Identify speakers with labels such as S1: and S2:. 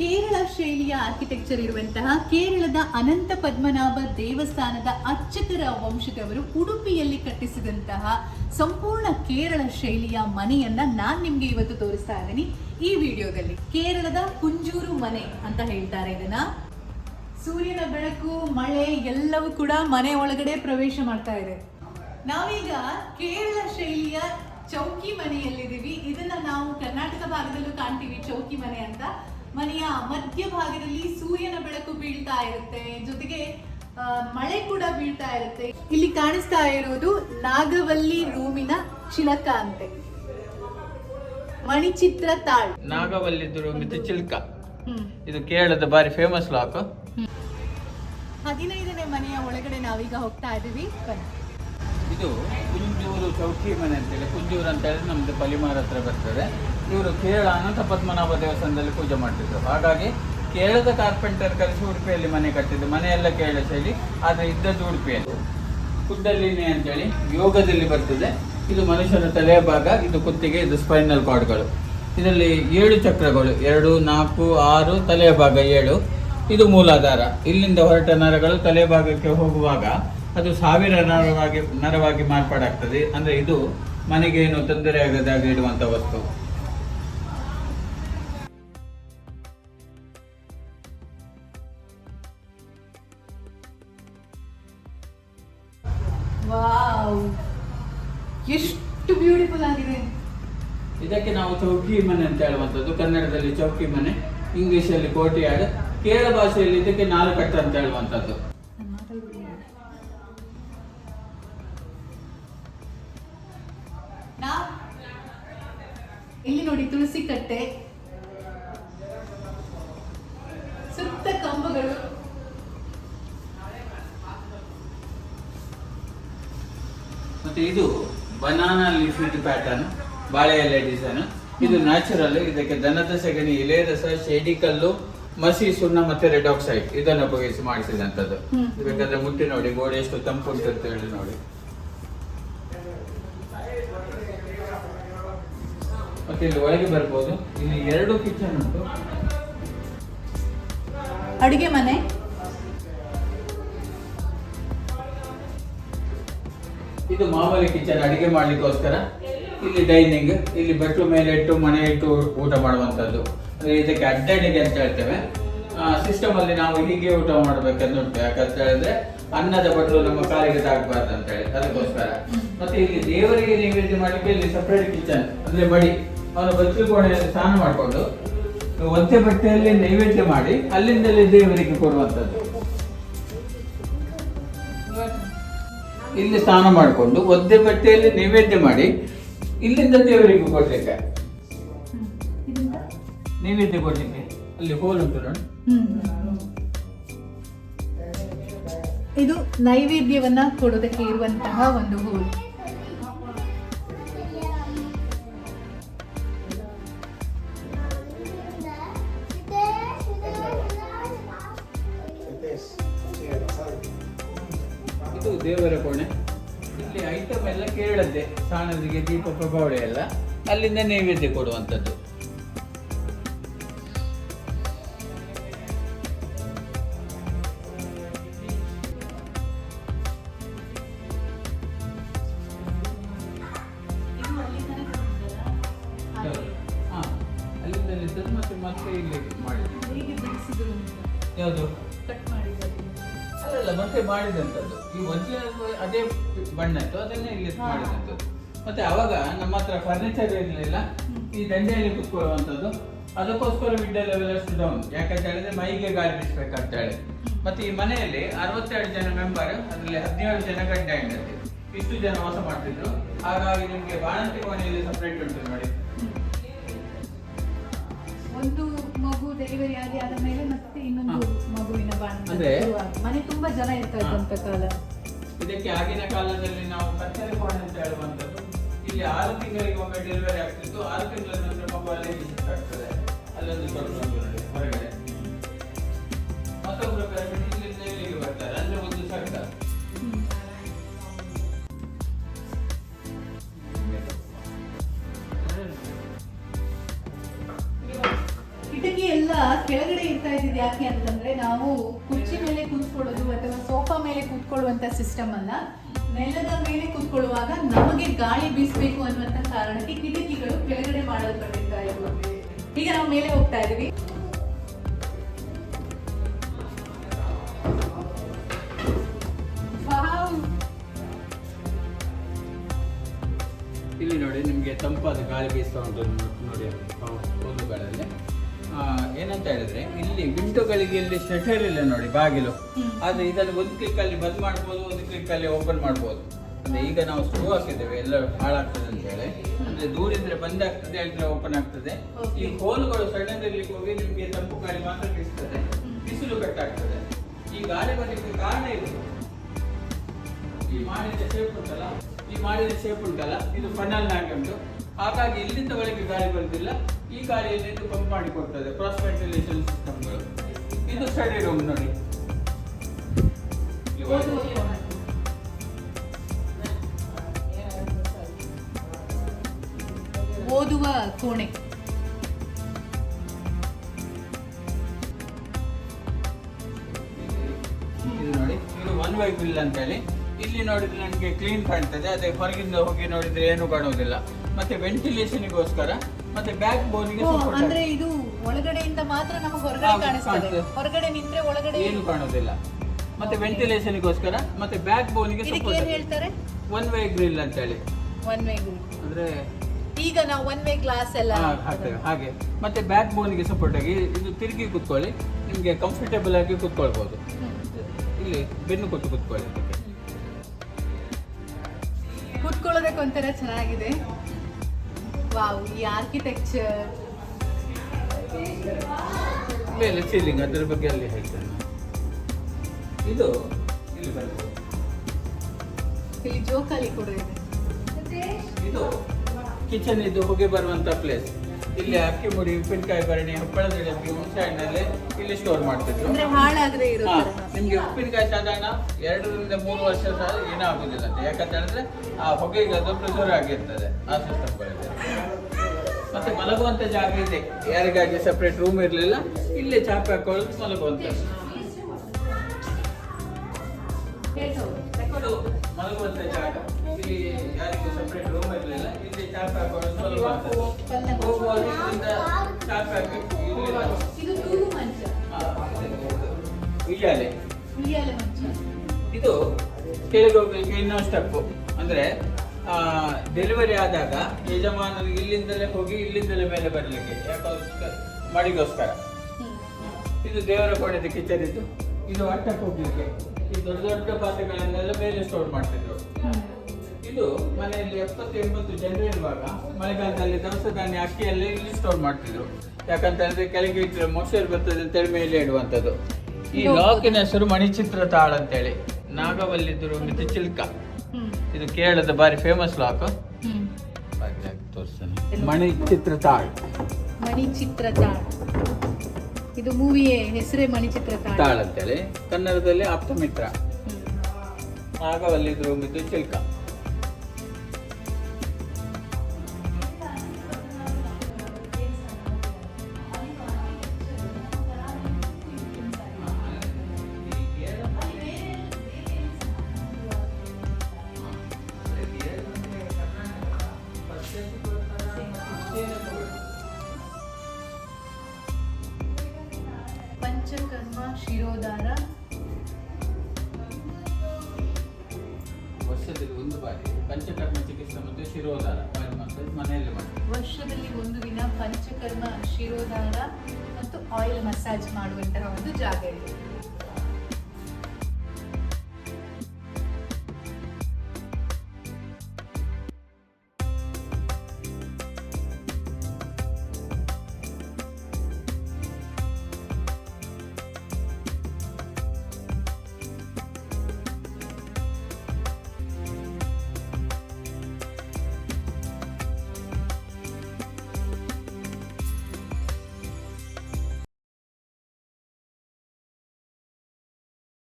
S1: ಕೇರಳ ಶೈಲಿಯ ಆರ್ಕಿಟೆಕ್ಚರ್ ಇರುವಂತಹ ಕೇರಳದ ಅನಂತ ಪದ್ಮನಾಭ ದೇವಸ್ಥಾನದ ಅರ್ಚಕರ ವಂಶದವರು ಉಡುಪಿಯಲ್ಲಿ ಕಟ್ಟಿಸಿದಂತಹ ಸಂಪೂರ್ಣ ಕೇರಳ ಶೈಲಿಯ ಮನೆಯನ್ನ ನಾನು ನಿಮ್ಗೆ ಇವತ್ತು ತೋರಿಸ್ತಾ ಇದ್ದೀನಿ. ಈ ವಿಡಿಯೋದಲ್ಲಿ ಕೇರಳದ ಕುಂಜೂರು ಮನೆ ಅಂತ ಹೇಳ್ತಾರೆ ಇದನ್ನ. ಸೂರ್ಯನ ಬೆಳಕು, ಮಳೆ ಎಲ್ಲವೂ ಕೂಡ ಮನೆ ಒಳಗಡೆ ಪ್ರವೇಶ ಮಾಡ್ತಾ ಇದೆ. ನಾವೀಗ ಕೇರಳ ಶೈಲಿಯ ಚೌಕಿ ಮನೆಯಲ್ಲಿದ್ದೀವಿ. ಇದನ್ನ ನಾವು ಕರ್ನಾಟಕ ಭಾಗದಲ್ಲೂ ಕಾಣ್ತೀವಿ, ಚೌಕಿ ಮನೆ ಅಂತ. ಮನೆಯ ಮಧ್ಯ ಭಾಗದಲ್ಲಿ ಸೂರ್ಯನ ಬೆಳಕು ಬೀಳ್ತಾ ಇರುತ್ತೆ. ಜೊತೆಗೆ ಮಳೆ ಕೂಡ ಬೀಳ್ತಾ ಇರುತ್ತೆ. ಇಲ್ಲಿ ಕಾಣಿಸ್ತಾ ಇರೋದು ನಾಗವಲ್ಲಿ ರೂಮಿನ ಚಿಲಕ ಅಂತೆ. ಮಣಿಚಿತ್ರ ತಾಳ್.
S2: ನಾಗವಲ್ಲಿ ರೂಮಿದ ಚಿಲ್ಕ. ಇದು ಕೇರಳದ ಬಾರಿ ಫೇಮಸ್ ಲಾಕ್
S1: ಹದಿನೈದನೇ ಮನೆಯ ಒಳಗಡೆ ನಾವೀಗ ಹೋಗ್ತಾ ಇದೀವಿ ಬನ್ನಿ.
S2: ಇದು ಕುಂಜೂರು ಚೌಕಿ ಮನೆ ಅಂತೇಳಿ. ಕುಂಜೂರು ಅಂತ ಹೇಳಿ ನಮ್ದು ಪಲಿಮಾರ ಹತ್ರ ಬರ್ತದೆ. ಇವರು ಕೇರಳ ಅನಂತ ಪದ್ಮನಾಭ ದೇವಸ್ಥಾನದಲ್ಲಿ ಪೂಜೆ ಮಾಡ್ತಿದ್ರು. ಹಾಗಾಗಿ ಕೇರಳದ ಕಾರ್ಪೆಂಟರ್ ಕಲಿಸಿ ಉಡುಪಿಯಲ್ಲಿ ಮನೆ ಕಟ್ಟಿದ್ದು. ಮನೆಯೆಲ್ಲ ಕೇರಳ ಶೈಲಿ, ಆದರೆ ಇದ್ದದ್ದು ಉಡುಪಿಯಲ್ಲಿ ಕುಡ್ಡಲಿನಿ ಅಂತೇಳಿ ಯೋಗದಲ್ಲಿ ಬರ್ತದೆ. ಇದು ಮನುಷ್ಯನ ತಲೆಯ ಭಾಗ, ಇದು ಕುತ್ತಿಗೆ, ಇದು ಸ್ಪೈನಲ್ ಕಾರ್ಡ್ಗಳು ಇದರಲ್ಲಿ ಏಳು ಚಕ್ರಗಳು, ಎರಡು, ನಾಲ್ಕು, ಆರು, ತಲೆಯ ಭಾಗ ಏಳು. ಇದು ಮೂಲಾಧಾರ. ಇಲ್ಲಿಂದ ಹೊರಟ ನರಗಳು ತಲೆ ಭಾಗಕ್ಕೆ ಹೋಗುವಾಗ ಅದು ಸಾವಿರ ನರವಾಗಿ ನರವಾಗಿ ಮಾರ್ಪಾಡಾಗ್ತದೆ. ಅಂದ್ರೆ ಇದು ಮನೆಗೆ ಏನು ತೊಂದರೆ ಆಗದಾಗ ಇಡುವಂಥ ವಸ್ತು.
S1: ಎಷ್ಟು ಬ್ಯೂಟಿಫುಲ್ ಆಗಿದೆ.
S2: ಇದಕ್ಕೆ ನಾವು ಚೌಕಿ ಮನೆ ಅಂತ ಹೇಳುವಂಥದ್ದು. ಕನ್ನಡದಲ್ಲಿ ಚೌಕಿ ಮನೆ ಇಂಗ್ಲಿಷಲ್ಲಿ ಕೋಟಿಯಾಗ ಕೇರಳ ಭಾಷೆಯಲ್ಲಿ ಇದಕ್ಕೆ ನಾಲ್ಕಟ್ಟ ಅಂತ ಹೇಳುವಂಥದ್ದು.
S1: ಇಲ್ಲಿ ನೋಡಿ ತುಳಸಿ ಕಟ್ಟೆ. ಸುತ್ತ ಕಂಬಗಳು.
S2: ಮತ್ತೆ ಇದು ಬನಾನಾ ಲಿಫ್ಟ್ ಪ್ಯಾಟರ್ನ್ ಬಾಳೆ ಎಲೆ ಡಿಸೈನ್ ಇದು ನ್ಯಾಚುರಲ್ ಇದಕ್ಕೆ ದನದ ಸೆಗಣಿ ಎಲೆ ರಸ ಶೇಡಿ ಕಲ್ಲು ಮಸಿ ಸುಣ್ಣ ಮತ್ತೆ ರೆಡ್ ಆಕ್ಸೈಡ್ ಇದನ್ನು ಉಪಯೋಗಿಸಿ ಮಾಡಿಸಿದಂಥದ್ದು. ಬೇಕಾದ್ರೆ ಮುಟ್ಟಿ ನೋಡಿ ಗೋಡೆ ಎಷ್ಟು ತಂಪು ಅಂತ ಹೇಳಿ ನೋಡಿ. ಮತ್ತೆ ಇಲ್ಲಿ ಒಳಗೆ ಬರ್ಬೋದು. ಇಲ್ಲಿ ಎರಡು ಕಿಚನ್ ಉಂಟು.
S1: ಅಡುಗೆ ಮನೆ.
S2: ಇದು ಮಾಮೂಲಿ ಕಿಚನ್ ಅಡಿಗೆ ಮಾಡ್ಲಿಕ್ಕೋಸ್ಕರ. ಇಲ್ಲಿ ಡೈನಿಂಗ್ ಇಲ್ಲಿ ಬೆಟ್ಲು ಮೇಲೆ ಇಟ್ಟು ಮನೆ ಇಟ್ಟು ಊಟ ಮಾಡುವಂತದ್ದು ಅಂದ್ರೆ ಇದಕ್ಕೆ ಅಡ್ಡಡಿಗೆ ಅಂತ ಹೇಳ್ತೇವೆ. ಸಿಸ್ಟಮ್ ಅಲ್ಲಿ ನಾವು ಹೀಗೆ ಊಟ ಮಾಡ್ಬೇಕಂತ ಉಂಟು. ಯಾಕಂತ ಹೇಳಿದ್ರೆ ಅನ್ನದ ಬಟ್ಲು ನಮ್ಮ ಕಾಲಿಗೆ ತಾಗಬಾರ್ದು ಅಂತ ಹೇಳಿ. ಅದಕ್ಕೋಸ್ಕರ. ಮತ್ತೆ ಇಲ್ಲಿ ದೇವರಿಗೆ ನೈವೇದ್ಯ ಮಾಡಲಿಕ್ಕೆ ಇಲ್ಲಿ ಸಪ್ರೇಟ್ ಕಿಚನ್ ಅಂದ್ರೆ ಮಡಿ ಅವನು ಬಚ್ಚಲು ಕೋಣೆಯಲ್ಲಿ ಸ್ನಾನ ಮಾಡಿಕೊಂಡು ಒದ್ದೆ ಬಟ್ಟೆಯಲ್ಲಿ ನೈವೇದ್ಯ ಮಾಡಿ ಅಲ್ಲಿಂದಲೇ ದೇವರಿಗೆ ಕೊಡುವಂಥದ್ದು. ಇಲ್ಲಿ ಸ್ನಾನ ಮಾಡಿಕೊಂಡು ಒದ್ದೆ ಬಟ್ಟೆಯಲ್ಲಿ ನೈವೇದ್ಯ ಮಾಡಿ ಇಲ್ಲಿಂದ ದೇವರಿಗೆ ಕೊಡ್ಲಿಕ್ಕೆ? ನೈವೇದ್ಯ ಕೊಡ್ಲಿಕ್ಕೆ. ಅಲ್ಲಿ ಹೋಲ್ ಉಂಟು
S1: ಇದು ನೈವೇದ್ಯವನ್ನ ಕೊಡೋದಕ್ಕೆ ಇರುವಂತಹ ಒಂದು ಹೋಲ್.
S2: ದೇವರ ಕೋಣೆ. ಇಲ್ಲಿ ಐಟಮ್ ಎಲ್ಲ ಕೇಳದ್ದೆ ಸಾಣದಿಗೆ ದೀಪ ಪ್ರಭಾವಳಿ ಎಲ್ಲ. ಅಲ್ಲಿಂದ ನೈವೇದ್ಯ ಕೊಡುವಂಥದ್ದು. ಹಾ. ಅಲ್ಲಿಂದ ನಿಂತದ್ದು ಮತ್ತೆ ಮತ್ತೆ ಇಲ್ಲಿ
S1: ಮಾಡಿದ್ರು
S2: ಯಾವುದು?
S1: ಕಟ್ ಮಾಡಿದ್ದಾರೆ
S2: ಅಲ್ಲಲ್ಲ ಮತ್ತೆ ಮಾಡಿದಂಥದ್ದು. ಈ ಒಂಚಿನ ಅದೇ ಬಣ್ಣದ್ದು ಅದನ್ನೇ ಇಲ್ಲಿ. ಮಾಡಿದಂಥದ್ದು. ಮತ್ತೆ ಅವಾಗ ನಮ್ಮ ಹತ್ರ ಫರ್ನಿಚರ್ ಇರಲಿಲ್ಲ ಈ ದಂಡೆಯಲ್ಲಿ ಕುತ್ಕೊಳ್ಳುವಂಥದ್ದು. ಅದಕ್ಕೋಸ್ಕರ ಮಿಡ್ಡಲ್ ಲೆವೆಲ್ ಅಷ್ಟು ಡೌನ್ ಯಾಕಂತ ಹೇಳಿದ್ರೆ ಮೈಗೆ ಗಾಳಿ ಬಿಡಿಸ್ಬೇಕಂತ ಹೇಳಿ. ಮತ್ತೆ ಈ ಮನೆಯಲ್ಲಿ ಅರವತ್ತೆರಡು ಜನ ಮೆಂಬರ್ ಅದರಲ್ಲಿ ಹದಿನೇಳು ಜನ ಗಡ್ಡೆ ಇಷ್ಟು ಜನ ವಾಸ ಮಾಡ್ತಿದ್ರು. ಹಾಗಾಗಿ ನಿಮಗೆ ಬಾಣಂತಿ ಕೋಣೆಯಲ್ಲಿ ಸಪ್ರೇಟ್ ಉಂಟು ನೋಡಿ.
S1: ಒಂದು ಮಗು ಡೆಲಿವರಿ ಆಗಿ ಆದ ಮೇಲೆ ಮತ್ತೆ ಇನ್ನೊಂದು ಮಗುವಿನ ಬಾಣ
S2: ಅಂದ್ರೆ-
S1: ಮನೆ ತುಂಬಾ ಜನ ಇರ್ತಾ ಇದ್ದಂತ ಕಾಲ.
S2: ಇದಕ್ಕೆ ಆಗಿನ ಕಾಲದಲ್ಲಿ ನಾವು ಕತ್ತರಿ ಕೋಣೆ ಅಂತ ಹೇಳುವಂಥದ್ದು. ಇಲ್ಲಿ ಆರು ತಿಂಗಳಿಗೆ ಒಮ್ಮೆ ಡೆಲಿವರಿ ಆಗ್ತಿತ್ತು. ಆರು ತಿಂಗಳ ನಂತರ ಮಗು ಅಲ್ಲಿ shift ಆಗ್ತದೆ ಅಲ್ಲೊಂದು ದೊಡ್ಡ ಮಗು
S1: ಕೆಳಗಡೆ ಇರ್ತಾ ಇದ್ದಿದ್ದು ಯಾಕೆ ಅಂತಂದ್ರೆ ನಾವು ಕುರ್ಚಿ ಮೇಲೆ ಕೂತ್ಕೊಳ್ಳೋದು ಅಥವಾ ಸೋಫಾ ಮೇಲೆ ಕೂತ್ಕೊಳ್ಳುವಂತ ಸಿಸ್ಟಮ್ ಅಲ್ಲ. ನೆಲದ ಮೇಲೆ ಕೂತ್ಕೊಳ್ಳುವಾಗ ನಮಗೆ ಗಾಳಿ ಬೀಸಬೇಕು ಅನ್ನುವಂತ ಕಾರಣಕ್ಕೆ ಕಿಟಕಿಗಳು ಕೆಳಗಡೆ ಮಾಡಲ್ಪಟ್ಟಿರ್ತಾ ಇದ್ವು ಈಗ ನಾವು ಮೇಲೆ ಹೋಗ್ತಾ ಇದೀವಿ.
S2: ಇಲ್ಲಿ ನೋಡಿ ನಿಮಗೆ ತಂಪಾದ ಗಾಳಿ ಬೀಸ್ತಾ ಉಂಟು ನೋಡಿ ಒಂದು ಏನಂತ ಹೇಳಿದ್ರೆ ಇಲ್ಲಿ ವಿಂಡೋಗಳಿಗೆ ಇಲ್ಲಿ ಶಟರ್ ಇಲ್ಲ ನೋಡಿ ಬಾಗಿಲು. ಆದ್ರೆ ಇದನ್ನು ಒಂದು ಕ್ಲಿಕ್ ಅಲ್ಲಿ ಬಂದ್ ಮಾಡ್ಬೋದು ಒಂದು ಕ್ಲಿಕ್ ಅಲ್ಲಿ ಓಪನ್ ಮಾಡ್ಬೋದು. ಅಂದ್ರೆ ಈಗ ನಾವು ಸ್ಕ್ರೂ ಹಾಕಿದ್ದೇವೆ ಎಲ್ಲ ಹಾಳಾಗ್ತದೆ ಅಂತ ಹೇಳಿ. ಅಂದ್ರೆ ದೂರಿದ್ರೆ ಬಂದ್ ಆಗ್ತದೆ ಹೇಳಿದ್ರೆ ಓಪನ್ ಆಗ್ತದೆ. ಈ ಹೋಲ್ಗಳು ಸಡನ್ ಇರ್ಲಿಕ್ಕೆ ಹೋಗಿ ನಿಮ್ಗೆ ತಂಪು ಗಾಳಿ ಮಾತ್ರ ಬೀಸ್ತದೆ. ಬಿಸಿಲು ಕಟ್ಟಾಗ್ತದೆ. ಈ ಗಾಳಿ ಬರ್ಲಿಕ್ಕೆ ಕಾರಣ ಇದು. ಈ ಮಾಡಿದ ಶೇಪ್ ಉಂಟಲ್ಲ? ಈ ಮಾಡಿದ ಶೇಪ್ ಉಂಟಲ್ಲ? ಇದು ಫನಲ್ ನಾಗೆ ಉಂಟು. ಹಾಗಾಗಿ ಇಲ್ಲಿಂದ ಒಳಗೆ ಗಾಳಿ ಬರುದಿಲ್ಲ ಈ ಗಾಳಿಯಲ್ಲಿ ಇದು ಪಂಪ್ ಮಾಡಿಕೊಡ್ತದೆ ಕ್ರಾಸ್ ವೆಂಟಿಲೇಷನ್ ಸಿಸ್ಟಮ್ಗಳು ಇದು ಸ್ಟಡಿ ರೂಮ್ ನೋಡಿ.
S1: ಓದುವ ಕೋಣೆ.
S2: ನೋಡಿ. ಇದು ಒನ್ ವೈ ಬಿಲ್ ಅಂತ ಹೇಳಿ ಇಲ್ಲಿ ನೋಡಿದ್ರೆ ನನಗೆ ಕ್ಲೀನ್ ಕಾಣ್ತದೆ. ಅದೇ ಹೊರಗಿಂದ ಹೋಗಿ ನೋಡಿದ್ರೆ ಏನು ಕಾಣುವುದಿಲ್ಲ. ಮತ್ತೆ ವೆಂಟಿಲೇಷನ್ಗೋಸ್ಕರ ಮತ್ತೆ ಬ್ಯಾಕ್ ಬೋನಿಗೆ
S1: ಸಪೋರ್ಟ್ ಅಂದ್ರೆ ಇದು ಒಳಗಡೆಯಿಂದ ಮಾತ್ರ ನಮಗೆ ಹೊರಗಡೆ ಕಾಣಿಸ್ತದೆ. ಹೊರಗಡೆ ನಿಂತ್ರೆ ಒಳಗಡೆ
S2: ಏನು ಕಾಣೋದಿಲ್ಲ. ಮತ್ತೆ ವೆಂಟಿಲೇಷನ್ಗೋಸ್ಕರ ಮತ್ತೆ ಬ್ಯಾಕ್ ಬೋನಿಗೆ
S1: ಇದಕ್ಕೆ ಏನ್ ಹೇಳ್ತಾರೆ?
S2: ಒನ್ ವೇ ಗ್ರಿಲ್ ಅಂತ ಹೇಳಿ
S1: ಒನ್ ವೇ
S2: ಅಂದ್ರೆ
S1: ಈಗ ನಾವು ಒನ್ ವೇ ಗ್ಲಾಸ್ ಎಲ್ಲ
S2: ಹಾಕ್ತೇವೆ. ಹಾಗೆ. ಮತ್ತೆ ಬ್ಯಾಕ್ ಬೋನ್ಗೆ ಸಪೋರ್ಟ್ ಆಗಿ ಇದು ತಿರುಗಿ ಕೂತ್ಕೊಳ್ಳಿ. ನಿಮಗೆ ಕಂಫರ್ಟೇಬಲ್ ಆಗಿ ಕುತ್ಕೊಳ್ಬಹುದು ಇಲ್ಲಿ ಬೆನ್ನು ಕೊಟ್ಟು ಕೂತ್ಕೊಳ್ಳಿ
S1: ಕೂತ್ಕೊಳ್ಳೋದಕ್ಕೆ ಒಂಥರ ಚೆನ್ನಾಗಿದೆ. ವಾವ್ ಈ ಆರ್ಕಿಟೆಕ್ಚರ್
S2: ಮೇಲೆ ಸೀಲಿಂಗ್ ಅದರ ಬಗ್ಗೆ ಅಲ್ಲಿ ಹೇಳ್ತೇನೆ. ಇದು ಇಲ್ಲಿ ಬರ್ಬೋದು
S1: ಇಲ್ಲಿ ಜೋಕಾಲಿ ಕೂಡ ಇದೆ.
S2: ಇದು ಕಿಚನ್ ಇದು ಹೋಗಿ ಬರುವಂತ ಪ್ಲೇಸ್ ಇಲ್ಲಿ ಅಕ್ಕಿ ಮುಡಿ ಉಪ್ಪಿನಕಾಯಿ ಬರಣಿ ಹಪ್ಪಳದ ಡಬ್ಬಿ ಹುಣಸೆ ಹಣ್ಣಲ್ಲಿ ಇಲ್ಲಿ ಸ್ಟೋರ್ ಮಾಡ್ತಿದ್ರು. ನಿಮ್ಗೆ ಉಪ್ಪಿನಕಾಯಿ ಸಾಧಾರಣ ಎರಡರಿಂದ ಮೂರು ವರ್ಷ ಸಹ ಏನಾಗುದಿಲ್ಲ ಅಂತ. ಯಾಕಂತ ಹೇಳಿದ್ರೆ ಆ ಹೊಗೆಗೆ ಅದು ಪ್ರಿಸರ್ವ್ ಆಗಿರ್ತದೆ ಆ ಸಿಸ್ಟಮ್ಗಳಿದೆ ಮತ್ತೆ ಮಲಗುವಂತ ಜಾಗ ಇದೆ. ಯಾರಿಗಾಗಿ ಸಪ್ರೇಟ್ ರೂಮ್ ಇರಲಿಲ್ಲ ಇಲ್ಲೇ ಚಾಪೆ ಹಾಕೊಳ್ಳೋದು ಮಲಗುವಂತ. ಮಲಗುವಂತ ಜಾಗ. ಇಲ್ಲಿ ಯಾರಿಗೂ ಸಪ್ರೇಟ್ ರೂಮ್ ಇರಲಿಲ್ಲ. ಇಲ್ಲಿ ಚಾಪ್ ಹಾಕೊಳ್ಳೋದು ಸ್ವಲ್ಪ ಹೋಗುವಾಗ ಚಾಪೆ ಹಾಕಿ
S1: ಇದು
S2: ಉಯ್ಯಾಲೆ ಕೆಳಗೆ ಹೋಗ್ಲಿಕ್ಕೆ ಇನ್ನೊಂದು ಸ್ಟೆಪ್ ಅಂದ್ರೆ ಡೆಲಿವರಿ ಆದಾಗ ಯಜಮಾನರು ಇಲ್ಲಿಂದಲೇ ಹೋಗಿ ಇಲ್ಲಿಂದಲೇ ಮೇಲೆ ಬರಲಿಕ್ಕೆ. ಯಾಕೋಸ್ಕರ ಮಡಿಗೋಸ್ಕರ. ಇದು ದೇವರ ಕೋಣೆದ ಕಿಚನ್ ಇದು. ಇದು ಅಟ್ಟಕ್ಕೆ ಹೋಗ್ಲಿಕ್ಕೆ. ಈ ದೊಡ್ಡ ದೊಡ್ಡ ಪಾತ್ರೆಗಳನ್ನೆಲ್ಲ ಮೇಲೆ ಸ್ಟೋರ್ ಮಾಡ್ತಿದ್ರು. ಇದು ಮನೆಯಲ್ಲಿ ಎಪ್ಪತ್ತು ಎಂಬತ್ತು ಜನರು ಇರುವಾಗ ಮಳೆಗಾಲದಲ್ಲಿ ದವಸ ಧಾನ್ಯ ಅಕ್ಕಿಯಲ್ಲಿ ಇಲ್ಲಿ ಸ್ಟೋರ್ ಮಾಡ್ತಿದ್ರು. ಯಾಕಂತ ಹೇಳಿದ್ರೆ ಕೆಳಗೆ ಇಟ್ಟರೆ ಮೊಸರು ಬರ್ತದೆ ಅಂತೇಳಿ ಮೇಲೆ ಇಡುವಂಥದ್ದು. ಈ ಲಾಕಿನ ಹೆಸರು ಮಣಿಚಿತ್ರ ತಾಳ ಅಂತೇಳಿ ನಾಗವಲ್ಲಿದ್ದರು ಮಿತಿ ಚಿಲ್ಕ. ಇದು ಕೇರಳದ ಬಾರಿ ಫೇಮಸ್ ಲಾಕ್. ತೋರಿಸ್ತೇನೆ. ಮಣಿಚಿತ್ರ ತಾಳ್.
S1: ಮಣಿಚಿತ್ರ ತಾಳ್. ಇದು ಮೂವಿಯ ಹೆಸರೇ ಮಣಿಚಿತ್ರ ತಾಳ.
S2: ತಾಳ್ ಅಂತೇಳಿ ಕನ್ನಡದಲ್ಲಿ ಆಪ್ತ ಮಿತ್ರ
S1: ನಾಗವಲ್ಲಿದ್ದರು
S2: ನಾಗವಲ್ಲಿದ್ರು ಮಿತಿ ಚಿಲ್ಕ.
S1: ಶಿರೋಧಾರ
S2: ವರ್ಷದಲ್ಲಿ ಒಂದು ಬಾರಿ ಪಂಚಕರ್ಮ ಚಿಕಿತ್ಸೆ ಮತ್ತು ಮಾಡ್ತಾರೆ ಮನೆಯಲ್ಲಿ
S1: ವರ್ಷದಲ್ಲಿ ಒಂದು ದಿನ ಪಂಚಕರ್ಮ ಶಿರೋಧಾರ ಮತ್ತು ಆಯಿಲ್ ಮಸಾಜ್ ಮಾಡುವಂತಹ ಒಂದು ಜಾಗ ಇದೆ.